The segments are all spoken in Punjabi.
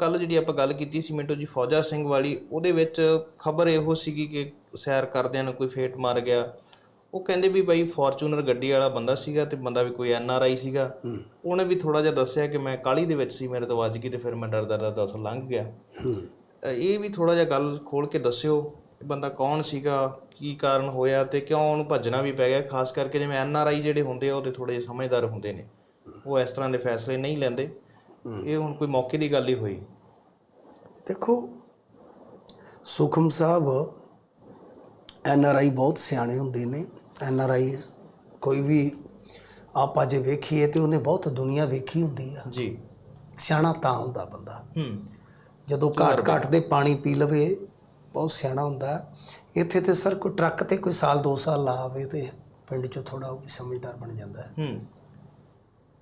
ਕੱਲ ਜਿਹੜੀ ਆਪਾਂ ਗੱਲ ਕੀਤੀ ਸੀ ਮਿੰਟੋ ਜੀ ਫੌਜਾ ਸਿੰਘ ਵਾਲੀ ਉਹਦੇ ਵਿੱਚ ਖਬਰ ਇਹੋ ਸੀਗੀ ਕਿ ਸੈਰ ਕਰਦਿਆਂ ਨੂੰ ਕੋਈ ਫੇਟ ਮਾਰ ਗਿਆ। ਉਹ ਕਹਿੰਦੇ ਵੀ ਬਾਈ ਫੋਰਚੂਨਰ ਗੱਡੀ ਵਾਲਾ ਬੰਦਾ ਸੀਗਾ ਤੇ ਬੰਦਾ ਵੀ ਕੋਈ ਐਨ ਆਰ ਆਈ ਸੀਗਾ। ਉਹਨੇ ਵੀ ਥੋੜਾ ਜਿਹਾ ਦੱਸਿਆ ਕਿ ਮੈਂ ਕਾਲੀ ਦੇ ਵਿੱਚ ਸੀ ਮੇਰੇ ਤੋਂ ਵੱਜ ਗਈ ਤੇ ਫਿਰ ਮੈਂ ਡਰਦਾ ਡਰਦਾ ਉੱਥੋਂ ਲੰਘ ਗਿਆ। ਇਹ ਵੀ ਥੋੜਾ ਜਿਹਾ ਗੱਲ ਖੋਲ ਕੇ ਦੱਸਿਓ ਇਹ ਬੰਦਾ ਕੌਣ ਸੀਗਾ ਕੀ ਕਾਰਨ ਹੋਇਆ ਤੇ ਕਿਉਂ ਉਹਨੂੰ ਭੱਜਣਾ ਵੀ ਪੈ ਗਿਆ ਖਾਸ ਕਰਕੇ ਜਿਵੇਂ ਐਨ ਆਰ ਆਈ ਜਿਹੜੇ ਹੁੰਦੇ ਆ ਉਹ ਤੇ ਥੋੜੇ ਜਿਹੇ ਸਮਝਦਾਰ ਹੁੰਦੇ ਨੇ। ਉਹ ਇਸ ਤਰ੍ਹਾਂ ਦੇ ਫੈਸਲੇ ਨਹੀਂ ਲੈਂਦੇ। ਇਹ ਹੁਣ ਕੋਈ ਮੌਕੇ ਦੀ ਗੱਲ ਹੀ ਹੋਈ। ਦੇਖੋ ਸੁਖਮ ਸਾਹਿਬ ਐਨ ਆਰ ਆਈ ਬਹੁਤ ਸਿਆਣੇ ਹੁੰਦੇ ਨੇ। ਐਨ ਆਰ ਆਈ ਕੋਈ ਵੀ ਆਪਾਂ ਜੇ ਵੇਖੀਏ ਤੇ ਉਹਨੇ ਬਹੁਤ ਦੁਨੀਆ ਵੇਖੀ ਹੁੰਦੀ ਆ। ਜੀ। ਸਿਆਣਾ ਤਾਂ ਹੁੰਦਾ ਬੰਦਾ। ਹੂੰ। ਜਦੋਂ ਘਾਟ ਘਾਟ ਦੇ ਪਾਣੀ ਪੀ ਲਵੇ ਬਹੁਤ ਸਿਆਣਾ ਹੁੰਦਾ। ਇੱਥੇ ਤੇ ਸਰ ਕੋਈ ਟਰੱਕ ਤੇ ਕੋਈ ਸਾਲ 2 ਸਾਲ ਲਾ ਆਵੇ ਤੇ ਪਿੰਡ ਚੋਂ ਥੋੜਾ ਉਹ ਵੀ ਸਮਝਦਾਰ ਬਣ ਜਾਂਦਾ। ਹੈ ਹੂੰ।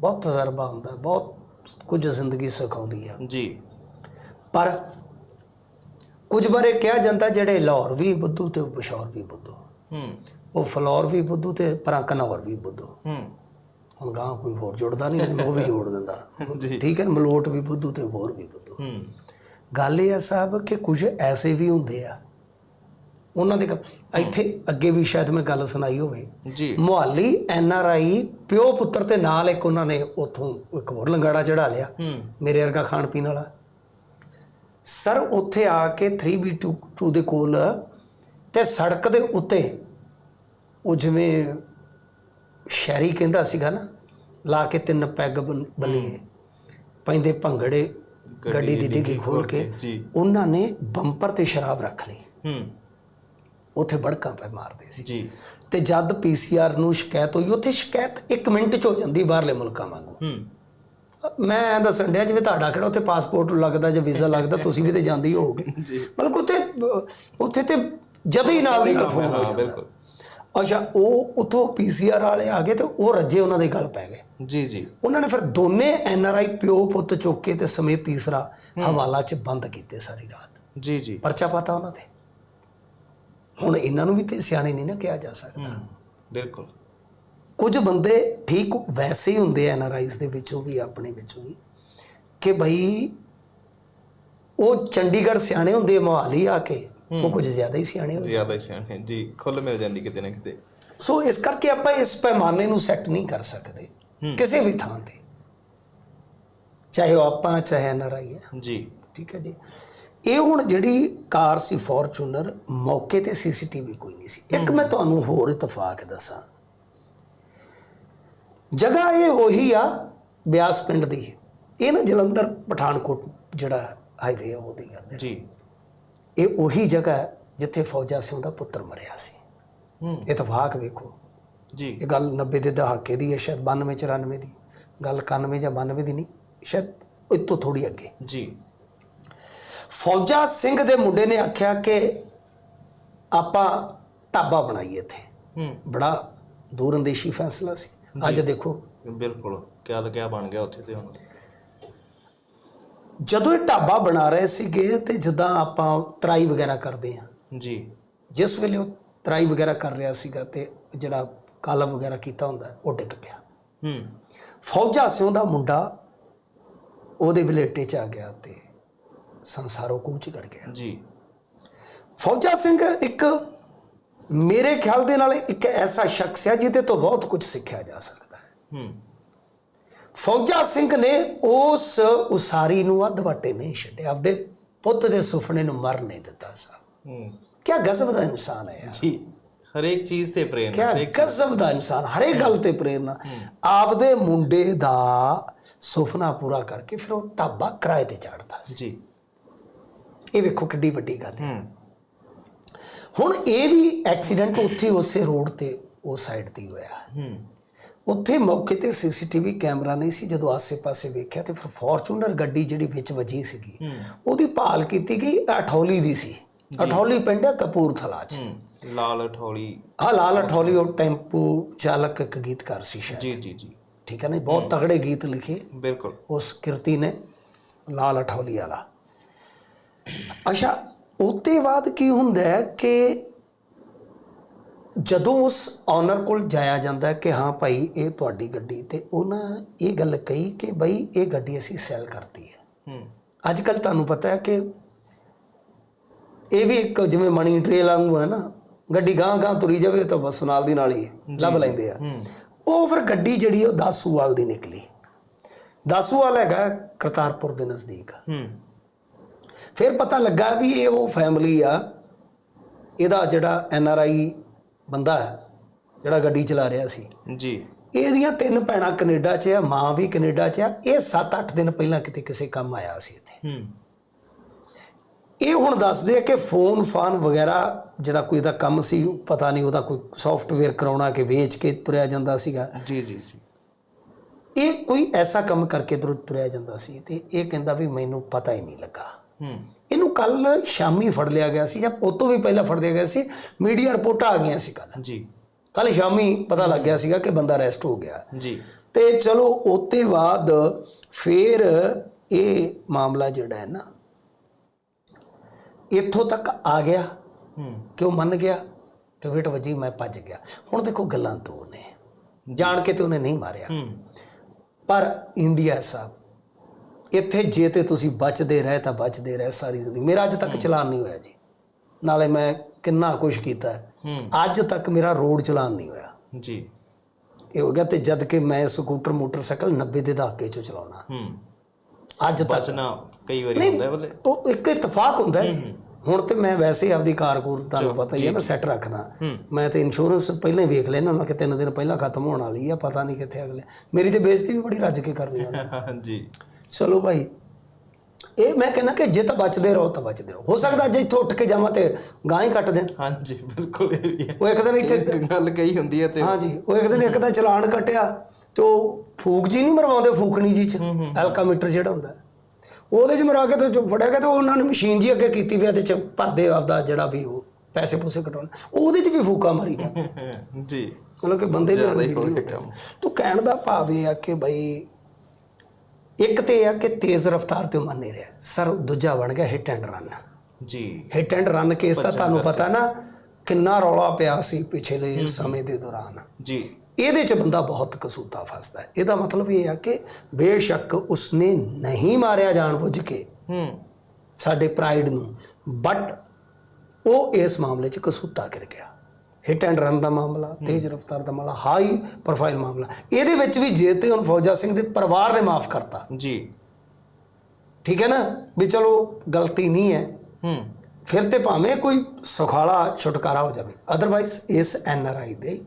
ਬਹੁਤ ਤਜਰਬਾ ਹੁੰਦਾ ਬਹੁਤ ਕੁਝ ਜ਼ਿੰਦਗੀ ਸਿਖਾਉਂਦੀ ਆ। ਜੀ। ਪਰ ਕੁਝ ਬਾਰੇ ਕਿਹਾ ਜਾਂਦਾ ਜਿਹੜੇ ਲਾਹੌਰ ਵੀ ਬੁੱਧੂ ਤੇ ਪਸ਼ੌਰ ਵੀ ਬੁੱਧੂ। ਹੂੰ। ਉਹ ਫਲੌਰ ਵੀ ਬੁੱਧੂ ਤੇ ਪਰਾਂ ਕਨੌਰ ਵੀ ਬੁੱਧੂ। ਹੂੰ। ਹੁਣ ਗਾਂ ਕੋਈ ਹੋਰ ਜੁੜਦਾ ਨਹੀਂ ਉਹ ਵੀ ਜੋੜ ਦਿੰਦਾ। ਜੀ। ਠੀਕ ਹੈ ਮਲੋਟ ਵੀ ਬੁੱਧੂ ਤੇ ਹੋਰ ਵੀ ਬੁੱਧੂ। ਹੂੰ। ਗੱਲ ਇਹ ਆ ਸਾਹਿਬ ਕਿ ਕੁਝ ਐਸੇ ਵੀ ਹੁੰਦੇ ਆ ਉਹਨਾਂ ਦੇ ਕ- ਇੱਥੇ ਅੱਗੇ ਵੀ ਸ਼ਾਇਦ ਮੈਂ ਗੱਲ ਸੁਣਾਈ ਹੋਵੇ। ਜੀ। ਮੁਹਾਲੀ ਐਨ ਆਰ ਆਈ ਪਿਓ ਪੁੱਤਰ ਤੇ ਨਾਲ ਇੱਕ ਉਹਨਾਂ ਨੇ ਉਥੋਂ ਇੱਕ ਹੋਰ ਲੰਗਾੜਾ ਚੜਾ ਲਿਆ। ਹੂੰ। ਮੇਰੇ ਵਰਗਾ ਖਾਣ ਪੀਣ ਵਾਲਾ। ਸਰ ਉੱਥੇ ਆ ਕੇ 3B2 ਦੇ ਕੋਲ ਤੇ ਸੜਕ ਦੇ ਉੱਤੇ ਉਹ ਜਿਵੇਂ ਸ਼ਹਿਰੀ ਕਹਿੰਦਾ ਸੀਗਾ ਨਾ ਲਾ ਕੇ ਤਿੰਨ ਪੈਗ ਬੰ- ਬੱਲੀਏ ਪੈਂਦੇ ਭੰਗੜੇ ਗੱਡੀ ਦੀ ਡਿੱਗੀ ਖੋਲ ਕੇ ਜੀ। ਉਹਨਾਂ ਨੇ ਬੰਪਰ ਤੇ ਸ਼ਰਾਬ ਰੱਖ ਲਈ। ਹੂੰ। ਉੱਥੇ ਬੜਕਾਂ ਪੈ ਮਾਰਦੇ ਸੀ। ਜੀ। ਤੇ ਜਦ ਪੀਸੀਆਰ ਨੂੰ ਸ਼ਿਕਾਇਤ ਹੋਈ ਉੱਥੇ ਸ਼ਿਕਾਇਤ 1 ਮਿੰਟ ਚ ਹੋ ਜਾਂਦੀ ਬਾਹਰਲੇ ਮੁਲਕਾਂ ਵਾਂਗੂ। ਹੂੰ। ਮੈਂ ਦੱਸਣ ਡਿਆ ਜਿਵੇਂ ਤੁਹਾਡਾ ਕਿਹੜਾ ਉੱਥੇ ਪਾਸਪੋਰਟ ਲੱਗਦਾ ਜਾਂ ਵੀਜ਼ਾ ਲੱਗਦਾ ਤੁਸੀਂ ਵੀ ਤੇ ਜਾਂਦੇ ਹੀ ਹੋਵੋਗੇ। ਜੀ। ਮਤਲਬ ਉੱਥੇ ਉੱਥੇ ਤੇ ਜਦ ਹੀ ਨਾਲ ਦੀ ਫੋਨ ਹੋ ਬਿਲਕੁਲ। ਅੱਛਾ ਉਹ ਉਥੋਂ ਪੀਸੀਆਰ ਵਾਲੇ ਆ ਗਏ ਤੇ ਉਹ ਰੱਜੇ ਉਹਨਾਂ ਦੇ ਗੱਲ ਪੈ ਗਏ। ਜੀ ਜੀ। ਉਹਨਾਂ ਨੇ ਫਿਰ ਦੋਨੇ ਐਨਆਰਆਈ ਪਿਓ ਪੁੱਤ ਚੁੱਕ ਕੇ ਤੇ ਸਮੇਤ ਤੀਸਰਾ ਹਵਾਲਾ 'ਚ ਬੰਦ ਕੀਤੇ ਸਾਰੀ ਰਾਤ। ਜੀ ਜੀ। ਪਰਚਾ ਪਾਤਾ ਉਹਨਾਂ ਤੇ। ਹੁਣ ਇਹਨਾਂ ਨੂੰ ਵੀ ਤੇ ਸਿਆਣੇ ਨਹੀਂ ਨਾ ਕਿਹਾ ਜਾ ਸਕਦਾ। ਬਿਲਕੁਲ। ਕੁਝ ਬੰਦੇ ਠੀਕ ਵੈਸੇ ਹੀ ਹੁੰਦੇ ਐ ਐਨਆਰਆਈਜ਼ ਦੇ ਵਿੱਚੋਂ ਵੀ ਆਪਣੇ ਵਿੱਚੋਂ ਹੀ ਕਿ ਭਈ ਉਹ ਚੰਡੀਗੜ੍ਹ ਸਿਆਣੇ ਹੁੰਦੇ ਮੋਹਾਲੀ ਆ ਕੇ ਉਹ ਕੁਝ ਜ਼ਿਆਦਾ ਹੀ ਸਿਆਣੇ ਹੁੰਦੇ। ਜ਼ਿਆਦਾ ਹੀ ਸਿਆਣੇ ਜੀ ਖੁੱਲ ਮਿਲ ਜਾਂਦੀ ਕਿਤੇ ਨਾ ਕਿਤੇ। ਸੋ ਇਸ ਕਰਕੇ ਆਪਾਂ ਇਸ ਪੈਮਾਨੇ ਨੂੰ ਸੈੱਟ ਨਹੀਂ ਕਰ ਸਕਦੇ ਕਿਸੇ ਵੀ ਥਾਂ ਤੇ। ਚਾਹੇ ਉਹ ਆਪਾਂ ਚਾਹੇ ਐਨਆਰਆਈ ਹੈ ਜੀ। ਠੀਕ ਹੈ ਜੀ। ਇਹ ਹੁਣ ਜਿਹੜੀ ਕਾਰ ਸੀ ਫੋਰਚੂਨਰ ਮੌਕੇ ਤੇ ਸੀਸੀਟੀਵੀ ਕੋਈ ਨਹੀਂ ਸੀ। ਇੱਕ ਮੈਂ ਤੁਹਾਨੂੰ ਹੋਰ ਇਤਫਾਕ ਦੱਸਾਂ। ਜਗ੍ਹਾ ਇਹ ਉਹੀ ਆ ਬਿਆਸ ਪਿੰਡ ਦੀ। ਇਹ ਨਾ ਜਲੰਧਰ ਪਠਾਨਕੋਟ ਜਿਹੜਾ ਹਾਈਵੇ ਆ ਉਹਦੀ ਗੱਲ ਹੈ ਜੀ। ਇਹ ਉਹੀ ਜਗ੍ਹਾ ਜਿੱਥੇ ਫੌਜਾ ਸਿੰਘ ਦਾ ਪੁੱਤਰ ਮਰਿਆ ਸੀ। ਹੂੰ। ਇਤਫਾਕ ਵੇਖੋ। ਜੀ। ਇਹ ਗੱਲ 90 ਦੇ ਦਹਾਕੇ ਦੀ ਹੈ ਸ਼ਾਇਦ 92 94 ਦੀ। ਗੱਲ 91 ਜਾਂ 92 ਦੀ ਨਹੀਂ ਸ਼ਾਇਦ ਇਹ ਤੋਂ ਥੋੜੀ ਅੱਗੇ। ਜੀ। ਫੌਜਾ ਸਿੰਘ ਦੇ ਮੁੰਡੇ ਨੇ ਆਖਿਆ ਕਿ ਆਪਾਂ ਢਾਬਾ ਬਣਾਈਏ ਇੱਥੇ। ਹੂੰ। ਬੜਾ ਦੂਰਅੰਦੇਸ਼ੀ ਫੈਸਲਾ ਸੀ। ਅੱਜ ਦੇਖੋ। ਬਿਲਕੁਲ। ਕਿਆ ਦਾ ਕਿਆ ਬਣ ਗਿਆ ਉੱਥੇ ਤੇ ਹੁਣ। ਜਦੋਂ ਇਹ ਢਾਬਾ ਬਣਾ ਰਹੇ ਸੀਗੇ ਤੇ ਜਦਾਂ ਆਪਾਂ ਤਰਾਈ ਵਗੈਰਾ ਕਰਦੇ ਆ ਜੀ। ਜਿਸ ਵੇਲੇ ਉਹ ਤਰਾਈ ਵਗੈਰਾ ਕਰ ਰਿਹਾ ਸੀਗਾ ਤੇ ਜਿਹੜਾ ਕਾਲਮ ਵਗੈਰਾ ਕੀਤਾ ਹੁੰਦਾ ਉਹ ਡਿੱਗ ਪਿਆ। ਹੂੰ। ਫੌਜਾ ਸਿੰਘ ਦਾ ਮੁੰਡਾ ਉਹਦੇ ਵਲੇਟੇ ਚ ਆ ਗਿਆ ਤੇ ਸੰਸਾਰੋਂ ਕੂਚ ਕਰ ਗਿਆ। ਜੀ। ਫੌਜਾ ਸਿੰਘ ਇੱਕ ਮੇਰੇ ਖਿਆਲ ਦੇ ਨਾਲ ਇੱਕ ਐਸਾ ਸ਼ਖਸ ਹੈ ਜਿਹਦੇ ਤੋਂ ਬਹੁਤ ਕੁਝ ਸਿੱਖਿਆ ਜਾ ਸਕਦਾ ਹੈ। ਹੂੰ। ਫੌਜਾ ਸਿੰਘ ਨੇ ਉਸ ਉਸਾਰੀ ਨੂੰ ਅੱਧ ਵਾਟੇ ਨਹੀਂ ਛੱਡਿਆ। ਆਪਦੇ ਪੁੱਤ ਦੇ ਸੁਪਨੇ ਨੂੰ ਮਰ ਨਹੀਂ ਦਿੱਤਾ ਸਾਹਿਬ ਹੂੰ। ਕਿਆ ਗਜ਼ਬ ਦਾ ਇਨਸਾਨ ਹੈ ਯਾਰ। ਜੀ ਹਰੇਕ ਚੀਜ਼ ਤੇ ਪ੍ਰੇਮ ਕਿਆ ਹਰੇਕ ਗਜ਼ਬ ਦਾ ਇਨਸਾਨ ਹਰੇਕ ਗੱਲ ਤੇ ਪ੍ਰੇਰਨਾ। ਆਪਦੇ ਮੁੰਡੇ ਦਾ ਸੁਪਨਾ ਪੂਰਾ ਕਰਕੇ ਫਿਰ ਉਹ ਢਾਬਾ ਕਿਰਾਏ ਤੇ ਚਾੜਦਾ ਜੀ। ਇਹ ਵੇਖੋ ਕਿੱਡੀ ਵੱਡੀ ਗੱਲ ਹੈ। ਹੁਣ ਇਹ ਵੀ ਐਕਸੀਡੈਂਟ ਉੱਥੇ ਉਸੇ ਰੋਡ ਤੇ ਉਸ ਸਾਈਡ ਤੇ ਹੋਇਆ। ਉੱਥੇ ਮੌਕੇ ਤੇ ਸੀਸੀਟੀਵੀ ਕੈਮਰਾ ਨਹੀਂ ਸੀ ਜਦੋਂ ਆਸੇ-ਪਾਸੇ ਵੇਖਿਆ ਤੇ ਫਿਰ ਫੋਰਚੂਨਰ ਗੱਡੀ ਜਿਹੜੀ ਵਿੱਚ ਵੱਜੀ ਸੀਗੀ ਉਹਦੀ ਭਾਲ ਕੀਤੀ ਗਈ ਅਠੌਲੀ ਦੀ ਸੀ। ਅਠੌਲੀ ਪਿੰਡ ਹੈ ਕਪੂਰਥਲਾ 'ਚ। ਲਾਲ ਠੋਲੀ। ਹਾਂ ਲਾਲ ਅਠੌਲੀ ਉਹ ਟੈਂਪੂ ਚਾਲਕ ਇੱਕ ਗੀਤਕਾਰ ਸੀ ਸ਼ਾਇਦ। ਜੀ ਜੀ ਜੀ। ਠੀਕ ਹੈ ਨਾ ਬਹੁਤ ਤਗੜੇ ਗੀਤ ਲਿਖੇ। ਬਿਲਕੁਲ। ਉਸ ਕਿਰਤੀ ਨੇ ਲਾਲ ਅਠੌਲੀ ਵਾਲਾ। ਅੱਛਾ ਉਹਤੇ ਬਾਅਦ ਕੀ ਹੁੰਦਾ ਹੈ ਕਿ ਜਦੋਂ ਉਸ ਓਨਰ ਕੋਲ ਜਾਇਆ ਜਾਂਦਾ ਕਿ ਹਾਂ ਭਾਈ ਇਹ ਤੁਹਾਡੀ ਗੱਡੀ ਤੇ ਉਹਨਾਂ ਇਹ ਗੱਲ ਕਹੀ ਕਿ ਬਈ ਇਹ ਗੱਡੀ ਅਸੀਂ ਸੈਲ ਕਰਤੀ ਹੈ। ਹੂੰ। ਅੱਜ ਕੱਲ ਤੁਹਾਨੂੰ ਪਤਾ ਹੈ ਕਿ ਇਹ ਵੀ ਇੱਕ ਜਿਵੇਂ ਮਨੀ ਟ੍ਰੇਲ ਵਾਂਗੂ ਹੈ ਨਾ ਗੱਡੀ ਗਾਂ ਗਾਂ ਤੁਰੀ ਜਾਵੇ ਤਾਂ ਬਸ ਨਾਲ ਦੀ ਨਾਲ ਹੀ ਲੱਭ ਲੈਂਦੇ ਆ। ਉਹ ਫਿਰ ਗੱਡੀ ਜਿਹੜੀ ਉਹ ਦਾਸੂਵਾਲ ਦੀ ਨਿਕਲੀ। ਦਾਸੂਵਾਲ ਹੈਗਾ ਕਰਤਾਰਪੁਰ ਦੇ ਨਜ਼ਦੀਕ। ਹੂੰ। ਫਿਰ ਪਤਾ ਲੱਗਾ ਵੀ ਇਹ ਉਹ ਫੈਮਿਲੀ ਆ। ਇਹਦਾ ਜਿਹੜਾ ਐਨ ਆਰ ਆਈ ਬੰਦਾ ਹੈ ਜਿਹੜਾ ਗੱਡੀ ਚਲਾ ਰਿਹਾ ਸੀ। ਜੀ। ਇਹਦੀਆਂ ਤਿੰਨ ਭੈਣਾਂ ਕੈਨੇਡਾ 'ਚ ਆ ਮਾਂ ਵੀ ਕੈਨੇਡਾ 'ਚ ਆ। ਇਹ 7-8 ਦਿਨ ਪਹਿਲਾਂ ਕਿਤੇ ਕਿਸੇ ਕੰਮ ਆਇਆ ਸੀ ਇੱਥੇ। ਹੂੰ। ਇਹ ਹੁਣ ਦੱਸਦੇ ਆ ਕਿ ਫੋਨ ਫਾਨ ਵਗੈਰਾ ਜਿਹੜਾ ਕੋਈ ਦਾ ਕੰਮ ਸੀ ਪਤਾ ਨਹੀਂ ਉਹਦਾ ਕੋਈ ਸੌਫਟਵੇਅਰ ਕਰਾਉਣਾ ਕਿ ਵੇਚ ਕੇ ਤੁਰਿਆ ਜਾਂਦਾ ਸੀਗਾ। ਜੀ ਜੀ ਜੀ। ਇਹ ਕੋਈ ਐਸਾ ਕੰਮ ਕਰਕੇ ਤੁਰ- ਤੁਰਿਆ ਜਾਂਦਾ ਸੀ ਤੇ ਇਹ ਕਹਿੰਦਾ ਵੀ ਮੈਨੂੰ ਪਤਾ ਹੀ ਨਹੀਂ ਲੱਗਾ। ਇਹਨੂੰ ਕੱਲ ਸ਼ਾਮੀ ਫੜ ਲਿਆ ਗਿਆ ਸੀ ਜਾਂ ਉਹ ਤੋਂ ਵੀ ਪਹਿਲਾਂ ਫੜ ਲਿਆ ਗਿਆ ਸੀ। ਮੀਡੀਆ ਰਿਪੋਰਟਾਂ ਆ ਗਈਆਂ ਸੀ ਕੱਲ ਜੀ। ਕੱਲ ਸ਼ਾਮੀ ਪਤਾ ਲੱਗ ਗਿਆ ਸੀਗਾ ਕਿ ਬੰਦਾ ਅਰੈਸਟ ਹੋ ਗਿਆ। ਜੀ। ਤੇ ਚਲੋ ਉਹਤੇ ਬਾਅਦ ਫੇਰ ਇਹ ਮਾਮਲਾ ਜਿਹੜਾ ਹੈ ਨਾ ਇੱਥੋਂ ਤੱਕ ਆ ਗਿਆ। ਹੂੰ। ਕਿ ਉਹ ਮੰਨ ਗਿਆ? ਕਿ ਵੇਟ ਵਜੀ ਮੈਂ ਭੱਜ ਗਿਆ। ਹੁਣ ਦੇਖੋ ਗੱਲਾਂ ਦੋ ਨੇ। ਜਾਣ ਕੇ ਤੇ ਉਹਨੇ ਨਹੀਂ ਮਾਰਿਆ। ਹੂੰ। ਪਰ ਇੰਡੀਆ ਸਾਹਿਬ ਇੱਥੇ ਜੇ ਤੇ ਤੁਸੀਂ ਬਚਦੇ ਰਹੇ ਤਾਂ ਬਚਦੇ ਰਹੇ ਸਾਰੀ ਜ਼ਿੰਦਗੀ। ਮੇਰਾ ਅੱਜ ਤੱਕ ਚਲਾਨ ਨਹੀਂ ਹੋਇਆ ਜੀ। ਨਾਲੇ ਮੈਂ ਕਿੰਨਾ ਕੁਝ ਕੀਤਾ ਅੱਜ ਤੱਕ ਮੇਰਾ ਰੋਡ ਚਲਾਨ ਨਹੀਂ ਹੋਇਆ। ਜੀ। ਇਹ ਹੋ ਗਿਆ ਤੇ ਜਦ ਕਿ ਮੈਂ ਸਕੂਟਰ ਮੋਟਰਸਾਈਕਲ 90 ਦੇ ਦਹਾਕੇ ਚੋਂ ਚਲਾਉਣਾ ਹੂੰ। ਅੱਜ ਤੱਕ। ਬਚਣਾ ਕਈ ਵਾਰੀ ਹੁੰਦਾ ਹੈ ਬਲੇ ਉਹ ਇੱਕ ਇਤਫਾਕ ਹੁੰਦਾ ਹੈ। ਹੁਣ ਤੇ ਮੈਂ ਵੈਸੇ ਆਪਦੀ ਕਾਰਕੂਰ ਤੁਹਾਨੂੰ ਪਤਾ ਹੀ ਹੈ ਨਾ ਸੈੱਟ ਰੱਖਦਾ। ਮੈਂ ਤੇ ਇੰਸ਼ੋਰੈਂਸ ਪਹਿਲਾਂ ਹੀ ਵੇਖ ਲੈਣਾ ਮੈਂ ਕਿ ਤਿੰਨ ਦਿਨ ਪਹਿਲਾਂ ਖਤਮ ਹੋਣ ਵਾਲੀ ਆ ਪਤਾ ਨਹੀਂ ਕਿੱਥੇ ਅਗਲੇ। ਮੇਰੀ ਤੇ ਬੇਇੱਜ਼ਤੀ ਵੀ ਬੜੀ ਰੱਜ ਕੇ ਕਰਨੀ ਆ। ਜੀ। ਚਲੋ ਭਾਈ। ਇਹ ਮੈਂ ਕਹਿੰਦਾ ਕਿ ਜੇ ਤਾਂ ਬਚਦੇ ਰਹੋ ਤਾਂ ਬਚਦੇ ਰਹੋ। ਹੋ ਸਕਦਾ ਜੇ ਇੱਥੋਂ ਉੱਠ ਕੇ ਜਾਵਾਂ ਤੇ ਗਾਂ ਹੀ ਕੱਟ ਦੇਣ। ਹਾਂਜੀ ਬਿਲਕੁਲ ਇਹ ਵੀ ਹੈ। ਉਹ ਇੱਕ ਦਿਨ ਇੱਥੇ ਗੱਲ ਕਹੀ ਹੁੰਦੀ ਹੈ ਤੇ ਹਾਂਜੀ ਉਹ ਇੱਕ ਦਿਨ ਇੱਕ ਦਾ ਚਲਾਨ ਕੱਟਿਆ ਤੇ ਉਹ ਫੂਕ ਜੀ ਨਹੀਂ ਮਰਵਾਉਂਦੇ ਫੂਕਣੀ ਜੀ ਚ। ਐਲਕਾਮੀਟਰ ਜਿਹੜਾ ਹੁੰਦਾ। ਉਹਦੇ ਚ ਮਰਾ ਕੇ ਤੇ ਫੜਿਆ ਗਿਆ ਤੇ ਉਹਨਾਂ ਨੇ ਮਸ਼ੀਨ ਜੀ ਅੱਗੇ ਕੀਤੀ ਵੀ ਇਹਦੇ ਚ ਭਰਦੇ ਆਪਦਾ ਜਿਹੜਾ ਵੀ ਉਹ ਪੈਸੇ ਪੂਸੇ ਕਟਾਉਣ। ਉਹਦੇ ਚ ਵੀ ਫੂਕਾ ਮਾਰੀ ਜਾ ਜੀ। ਮਤਲਬ ਕਿ ਬੰਦੇ ਕੰਮ। ਤੂੰ ਕਹਿਣ ਦਾ ਭਾਵ ਇਹ ਆ ਕਿ ਬਈ ਇੱਕ ਤੇ ਇਹ ਆ ਕਿ ਤੇਜ਼ ਰਫ਼ਤਾਰ ਤੇ ਮੰਨ ਨਹੀਂ ਰਿਹਾ। ਸਰ ਦੂਜਾ ਬਣ ਗਿਆ ਹਿੱਟ ਐਂਡ ਰਨ ਜੀ। ਹਿੱਟ ਐਂਡ ਰਨ ਕੇਸ ਤਾਂ ਤੁਹਾਨੂੰ ਪਤਾ ਨਾ ਕਿੰਨਾ ਰੌਲਾ ਪਿਆ ਸੀ ਪਿਛਲੇ ਸਮੇਂ ਦੇ ਦੌਰਾਨ। ਜੀ। ਇਹਦੇ ਚ ਬੰਦਾ ਬਹੁਤ ਕਸੂਤਾ ਫਸਦਾ। ਹੈ ਇਹਦਾ ਮਤਲਬ ਇਹ ਆ ਕਿ ਬੇਸ਼ੱਕ ਉਸਨੇ ਨਹੀਂ ਮਾਰਿਆ ਜਾਣਬੁੱਝ ਕੇ ਹੂੰ। ਸਾਡੇ ਪ੍ਰਾਈਡ ਨੂੰ। ਬਟ ਉਹ ਇਸ ਮਾਮਲੇ 'ਚ ਕਸੂਤਾ ਕਰ ਗਿਆ। ਹਿੱਟ ਐਂਡ ਰਨ ਦਾ ਮਾਮਲਾ ਤੇਜ਼ ਰਫ਼ਤਾਰ ਦਾ ਮਾਮਲਾ ਹਾਈ ਪ੍ਰੋਫਾਈਲ ਮਾਮਲਾ। ਇਹਦੇ ਵਿੱਚ ਵੀ ਜੇ ਤੇ ਹੁਣ ਫੌਜਾ ਸਿੰਘ ਦੇ ਪਰਿਵਾਰ ਨੇ ਮਾਫ ਕਰਤਾ। ਜੀ। ਠੀਕ ਹੈ ਨਾ? ਵੀ ਚਲੋ ਗਲਤੀ ਨਹੀਂ ਹੈ। ਹੂੰ। ਫਿਰ ਤੇ ਭਾਵੇਂ ਕੋਈ ਸੁਖਾਲਾ ਛੁਟਕਾਰਾ ਹੋ ਜਾਵੇ। ਅਦਰਵਾਈਜ਼ ਇਸ ਐਨ ਆਰ ਆਈ ਦੇ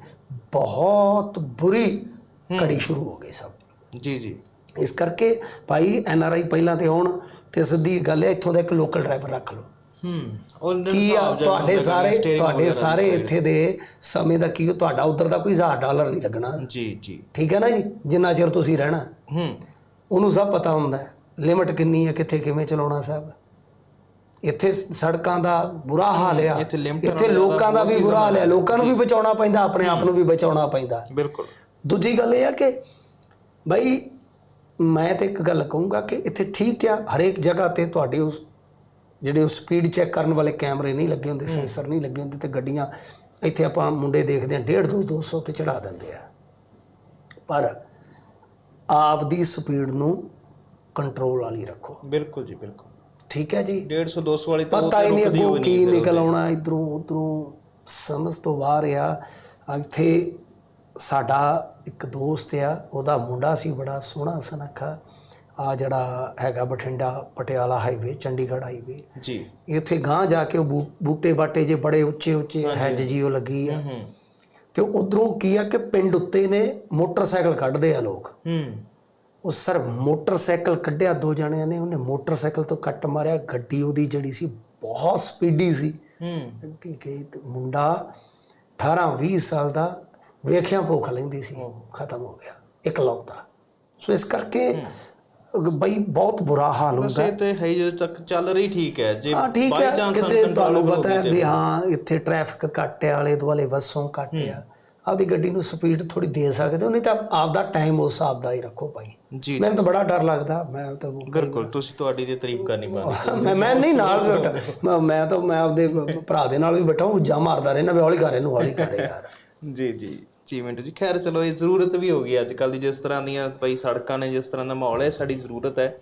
ਬਹੁਤ ਬੁਰੀ ਕੜੀ ਸ਼ੁਰੂ ਹੋ ਗਈ ਸਭ। ਜੀ ਜੀ। ਇਸ ਕਰਕੇ ਭਾਈ ਐਨ ਆਰ ਆਈ ਪਹਿਲਾਂ ਤੇ ਹੁਣ ਤੇ ਸਿੱਧੀ ਗੱਲ ਹੈ ਇੱਥੋਂ ਦਾ ਇੱਕ ਲੋਕਲ ਡਰਾਈਵਰ ਰੱਖ ਲਓ। ਹੂੰ। ਉਹਨਾਂ ਕੀ ਆ ਤੁਹਾਡੇ ਸਾਰੇ ਤੁਹਾਡੇ ਸਾਰੇ ਇੱਥੇ ਦੇ ਸਮੇਂ ਦਾ ਕੀ ਤੁਹਾਡਾ ਉਧਰ ਦਾ ਕੋਈ 1000 ਡਾਲਰ ਨਹੀਂ ਲੱਗਣਾ। ਜੀ ਜੀ। ਠੀਕ ਹੈ ਨਾ ਜੀ? ਜਿੰਨਾ ਚਿਰ ਤੁਸੀਂ ਰਹਿਣਾ। ਹੂੰ। ਉਹਨੂੰ ਸਭ ਪਤਾ ਹੁੰਦਾ ਲਿਮਟ ਕਿੰਨੀ ਹੈ ਕਿੱਥੇ ਕਿਵੇਂ ਚਲਾਉਣਾ ਸਭ। ਇੱਥੇ ਸੜਕਾਂ ਦਾ ਬੁਰਾ ਹਾਲ ਆ। ਇੱਥੇ ਲੋਕਾਂ ਦਾ ਵੀ ਬੁਰਾ ਹਾਲ ਹੈ ਲੋਕਾਂ ਨੂੰ ਵੀ ਬਚਾਉਣਾ ਪੈਂਦਾ ਆਪਣੇ ਆਪ ਨੂੰ ਵੀ ਬਚਾਉਣਾ ਪੈਂਦਾ। ਬਿਲਕੁਲ। ਦੂਜੀ ਗੱਲ ਇਹ ਆ ਕਿ ਭਾਈ ਮੈਂ ਤੇ ਇੱਕ ਗੱਲ ਕਹੂੰਗਾ ਕਿ ਇੱਥੇ ਠੀਕ ਆ ਹਰੇਕ ਜਗ੍ਹਾ ਤੇ ਤੁਹਾਡੇ ਉਸ ਜਿਹੜੇ ਉਹ ਸਪੀਡ ਚੈੱਕ ਕਰਨ ਵਾਲੇ ਕੈਮਰੇ ਨਹੀਂ ਲੱਗੇ ਹੁੰਦੇ ਸੈਂਸਰ ਨਹੀਂ ਲੱਗੇ ਹੁੰਦੇ ਤੇ ਗੱਡੀਆਂ ਇੱਥੇ ਆਪਾਂ ਮੁੰਡੇ ਦੇਖਦੇ ਆ 1.5 2 200 ਤੇ ਚੜਾ ਦਿੰਦੇ ਆ। ਪਰ ਆਪਦੀ ਸਪੀਡ ਨੂੰ ਕੰਟਰੋਲ ਵਾਲੀ ਰੱਖੋ। ਬਿਲਕੁਲ ਜੀ ਬਿਲਕੁਲ। ਠੀਕ ਹੈ ਜੀ? 150 200 ਵਾਲੀ ਤਾਂ ਪਤਾ ਹੀ ਨਹੀਂ ਅੱਗੋਂ ਕੀ ਨਿਕਲ ਆਉਣਾ ਇਧਰੋਂ ਉਧਰੋਂ ਸਮਝ ਤੋਂ ਬਾਹਰ ਆ ਇੱਥੇ ਸਾਡਾ ਇੱਕ ਦੋਸਤ ਆ ਉਹਦਾ ਮੁੰਡਾ ਸੀ ਬੜਾ ਸੋਹਣਾ ਸੁਨੱਖਾ। ਆ ਜਿਹੜਾ ਹੈਗਾ ਬਠਿੰਡਾ ਪਟਿਆਲਾ ਹਾਈਵੇ ਚੰਡੀਗੜ੍ਹ ਹਾਈਵੇ। ਜੀ। ਇੱਥੇ ਗਾਂ ਜਾ ਕੇ ਉਹ ਬੂਟੇ ਬਾਟੇ ਜੇ ਬੜੇ ਉੱਚੇ ਉੱਚੇ ਹੈਜ। ਜੀ ਉਹ ਲੱਗੀ ਆ। ਤੇ ਉਧਰੋਂ ਕੀ ਆ ਕਿ ਪਿੰਡ ਉੱਤੇ ਨੇ ਮੋਟਰਸਾਈਕਲ ਕੱਢਦੇ ਆ ਲੋਕ। ਹੂੰ। ਉਹ ਸਰ ਮੋਟਰਸਾਈਕਲ ਕੱਢਿਆ ਦੋ ਜਣਿਆਂ ਨੇ ਉਹਨੇ ਮੋਟਰਸਾਈਕਲ ਤੋਂ ਕੱਟ ਮਾਰਿਆ। ਗੱਡੀ ਉਹਦੀ ਜਿਹੜੀ ਸੀ ਬਹੁਤ ਸਪੀਡੀ ਸੀ। ਹੂੰ। ਤੇ ਮੁੰਡਾ 18 20 ਸਾਲ ਦਾ ਵੇਖਿਆ ਭੁੱਖ ਲੈਂਦੀ ਸੀ। ਖਤਮ ਹੋ ਗਿਆ। ਇਕਲੌਤਾ। ਸੋ ਇਸ ਕਰਕੇ ਬਈ ਬਹੁਤ ਬੁਰਾ ਹਾਲ ਹੁੰਦਾ। ਵੈਸੇ ਤੇ ਹੈ ਹੀ ਜਦੋਂ ਤੱਕ ਚੱਲ ਰਹੀ ਠੀਕ ਹੈ। ਜੇ ਹਾਂ ਠੀਕ ਬਾਈ ਹੈ ਚਾਂਸ ਕਿਤੇ ਤੁਹਾਨੂੰ ਪਤਾ ਹੈ ਵੀ ਹਾਂ ਇੱਥੇ ਟ੍ਰੈਫਿਕ ਘੱਟ ਹੈ ਆਲੇ ਦੁਆਲੇ ਬੱਸੋਂ ਘੱਟ ਆ ਆਪਦੀ ਗੱਡੀ ਨੂੰ ਸਪੀਡ ਥੋੜੀ ਦੇ ਸਕਦੇ ਹੋ ਨਹੀਂ ਤਾਂ ਆਪਦਾ ਟਾਈਮ ਉਸ ਹਿਸਾਬ ਦਾ ਹੀ ਰੱਖੋ ਭਾਈ। ਜੀ। ਮੈਨੂੰ ਤਾਂ ਬੜਾ ਡਰ ਲੱਗਦਾ ਮੈਂ ਤਾਂ ਬਿਲਕੁਲ ਤੁਸੀਂ ਤੁਹਾਡੀ ਦੀ ਤਾਰੀਫ ਕਰਨੀ ਬਣਦੀ ਮੈਂ ਮੈਂ ਨਹੀਂ ਨਾਲ ਬੈਠਾ ਮੈਂ- ਮੈਂ ਤਾਂ ਮੈਂ ਆਪਦੇ ਭਰਾ ਦੇ ਨਾਲ ਵੀ ਬੈਠਾ ਉੱਜਾ ਮਾਰਦਾ ਰਹਿਣਾ ਵੀ ਹੌਲੀ ਕਰ ਇਹਨੂੰ ਹੌਲੀ ਕਰ ਯਾਰ। ਜੀ ਜੀ। ਜੀ ਮਿੰਟੂ ਜੀ। ਖੈਰ ਚਲੋ, ਇਹ ਜ਼ਰੂਰਤ ਵੀ ਹੋ ਗਈ ਅੱਜ ਕੱਲ੍ਹ ਦੀ, ਜਿਸ ਤਰ੍ਹਾਂ ਦੀਆਂ ਪਈ ਸੜਕਾਂ ਨੇ, ਜਿਸ ਤਰ੍ਹਾਂ ਦਾ ਮਾਹੌਲ ਹੈ, ਸਾਡੀ ਜ਼ਰੂਰਤ ਹੈ।